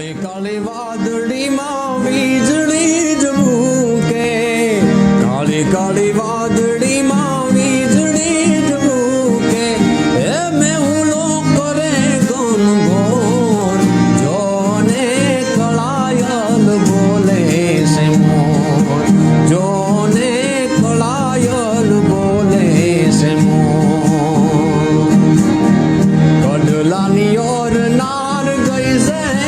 કાલે કાલે વાદળીમાં વીજળી જ મૂકે. કાલે કાલે વાદળીમાં વીજળી જ મૂકે. એ મેહુલો કરે ગુનગોર જોને કળાયલ બોલે છે મોર. જોને કળાયલ બોલે છે મોર. કડલાની ઓર નાર ગઈ સે